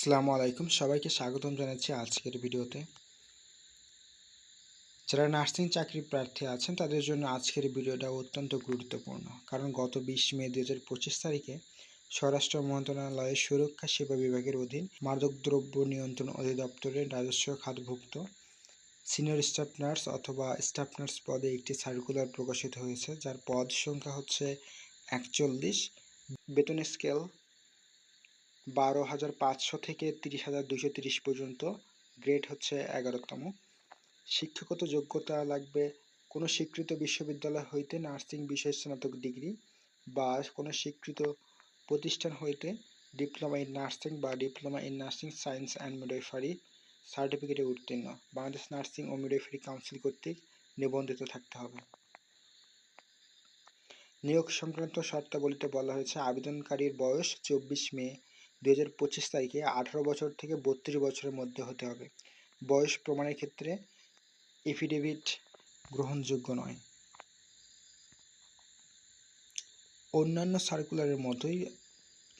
আসসালামু আলাইকুম। সবাইকে স্বাগতম জানাচ্ছি আজকের ভিডিওতে। যারা নার্সিং চাকরি প্রার্থী আছেন, তাদের জন্য আজকের ভিডিওটা অত্যন্ত গুরুত্বপূর্ণ। কারণ গত বিশ মে দু হাজার পঁচিশ তারিখে স্বরাষ্ট্র মন্ত্রণালয়ের সুরক্ষা সেবা বিভাগের অধীন মাদকদ্রব্য নিয়ন্ত্রণ অধিদপ্তরের রাজস্ব খাতভুক্ত সিনিয়র স্টাফ নার্স অথবা স্টাফ নার্স পদে একটি সার্কুলার প্রকাশিত হয়েছে, যার পদ সংখ্যা হচ্ছে একচল্লিশ। বেতন স্কেল বারো হাজার পাঁচশো থেকে তিরিশ হাজার দুশো তিরিশ পর্যন্ত গ্রেড হচ্ছে এগারোতম। শিক্ষাগত যোগ্যতা লাগবে কোনো স্বীকৃত বিশ্ববিদ্যালয় হইতে নার্সিং বিষয় স্নাতক ডিগ্রি বা কোনো স্বীকৃত প্রতিষ্ঠান হইতে ডিপ্লোমা ইন নার্সিং বা diploma in nursing science and midwifery সার্টিফিকেটে উত্তীর্ণ। বাংলাদেশ নার্সিং ও মিডওয়াইফারি কাউন্সিল কর্তৃক নিবন্ধিত থাকতে হবে। নিয়োগ সংক্রান্ত শর্তাবলীতে বলা হয়েছে, আবেদনকারীর বয়স চব্বিশ মে দু হাজার পঁচিশ তারিখে আঠারো বছর থেকে বত্রিশ বছরের মধ্যে হতে হবে। বয়স প্রমাণের ক্ষেত্রে এফিডেভিট গ্রহণযোগ্য নয়। অন্যান্য সার্কুলারের মতোই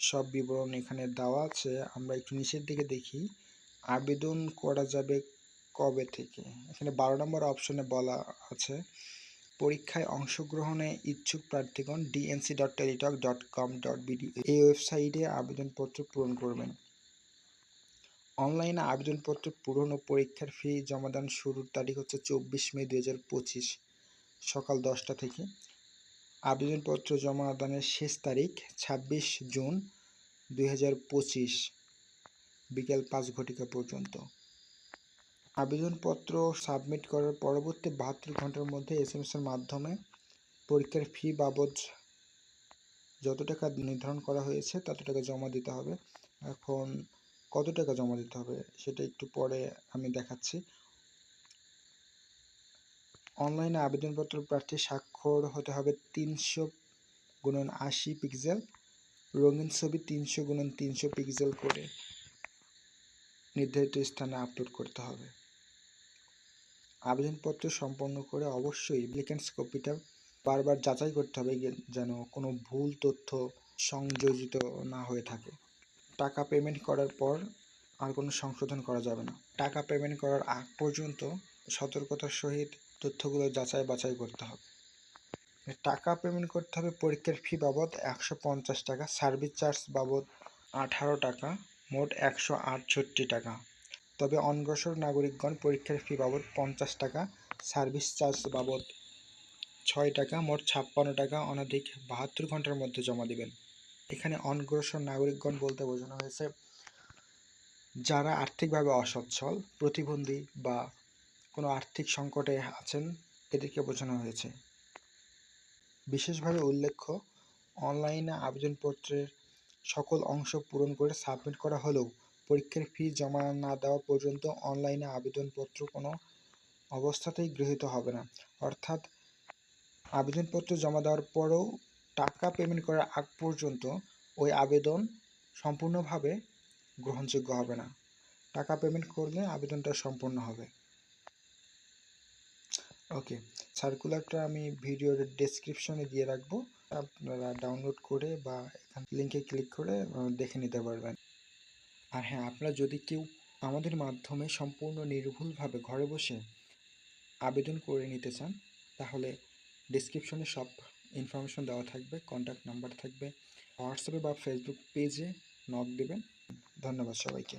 সব বিবরণ এখানে দেওয়া আছে। আমরা একটু নিচের দিকে দেখি। আবেদন করা যাবে কবে থেকে? এখানে বারো নম্বর অপশনে বলা আছে। পরীক্ষায় অংশগ্রহণে ইচ্ছুক প্রার্থীগণ DNC dot Teletalk dot com dot BD এই ওয়েবসাইটে আবেদনপত্র পূরণ করবেন। অনলাইনে আবেদনপত্র পূরণ ও পরীক্ষার ফি জমাদান শুরুর তারিখ হচ্ছে চব্বিশ মে দু হাজার পঁচিশ সকাল দশটা থেকে। আবেদনপত্র জমাদানের শেষ তারিখ ছাব্বিশ জুন দুই হাজার পঁচিশ বিকেল পাঁচ ঘটিকা পর্যন্ত। আবেদনপত্র সাবমিট করার পরবর্তী বাহাত্তর ঘণ্টার মধ্যে এস এম এর মাধ্যমে পরীক্ষার ফি বাবদ যত টাকা নির্ধারণ করা হয়েছে, তত টাকা জমা দিতে হবে। এখন কত টাকা জমা দিতে হবে, সেটা একটু পরে আমি দেখাচ্ছি। অনলাইনে আবেদনপত্র প্রার্থী স্বাক্ষর হতে হবে তিনশো গুণন আশি পিক্সেল, রঙিন ছবি তিনশো গুণন তিনশো পিক্সেল করে নির্ধারিত স্থানে আপলোড করতে হবে। আবেদনপত্র সম্পন্ন করে অবশ্যই অ্যাপ্লিক্যান্টস কপিটা বারবার যাচাই করতে হবে যেন কোনো ভুল তথ্য সংযোজিত না হয়ে থাকে। টাকা পেমেন্ট করার পর আর কোনো সংশোধন করা যাবে না। টাকা পেমেন্ট করার আগ পর্যন্ত সতর্কতার সহিত তথ্যগুলো যাচাই বাছাই করতে হবে। টাকা পেমেন্ট করতে হবে পরীক্ষার ফি বাবদ একশো পঞ্চাশ টাকা, সার্ভিস চার্জ বাবদ আঠারো টাকা, মোট একশো আটষট্টি টাকা। তবে অনগ্রসর নাগরিকগণ পরীক্ষার ফি বাবদ পঞ্চাশ টাকা, সার্ভিস চার্জ বাবদ ছয় টাকা, মোট ছাপ্পান্ন টাকা, অনধিক বাহাত্তর ঘণ্টার মধ্যে জমা দেবেন। এখানে অনগ্রসর নাগরিকগণ বলতে বোঝানো হয়েছে, যারা আর্থিকভাবে অসচ্ছল, প্রতিবন্ধী বা কোনো আর্থিক সংকটে আছেন, এদেরকে বোঝানো হয়েছে। বিশেষভাবে উল্লেখ্য, অনলাইনে আবেদনপত্রের সকল অংশ পূরণ করে সাবমিট করা হলেও পরীক্ষার ফি জমা না দেওয়া পর্যন্ত অনলাইনে আবেদনপত্র কোনো অবস্থাতেই গৃহীত হবে না। অর্থাৎ আবেদনপত্র জমা দেওয়ার পরেও টাকা পেমেন্ট করার আগ পর্যন্ত ওই আবেদন সম্পূর্ণভাবে গ্রহণযোগ্য হবে না। টাকা পেমেন্ট করলে আবেদনটা সম্পূর্ণ হবে। ওকে সার্কুলারটা আমি ভিডিওর ডেসক্রিপশনে দিয়ে রাখব। আপনারা ডাউনলোড করে বা এখান লিঙ্কে ক্লিক করে দেখে নিতে পারবেন। আর হ্যাঁ আপনারা যদি কেউ আমাদের মাধ্যমে সম্পূর্ণ নির্ভুলভাবে ঘরে বসে আবেদন করে নিতে চান, তাহলে ডিসক্রিপশনে সব ইনফরমেশন দেওয়া থাকবে কন্ট্যাক্ট নাম্বার থাকবে। হোয়াটসঅ্যাপে বা ফেসবুক পেজে নক দেবেন। ধন্যবাদ সবাইকে।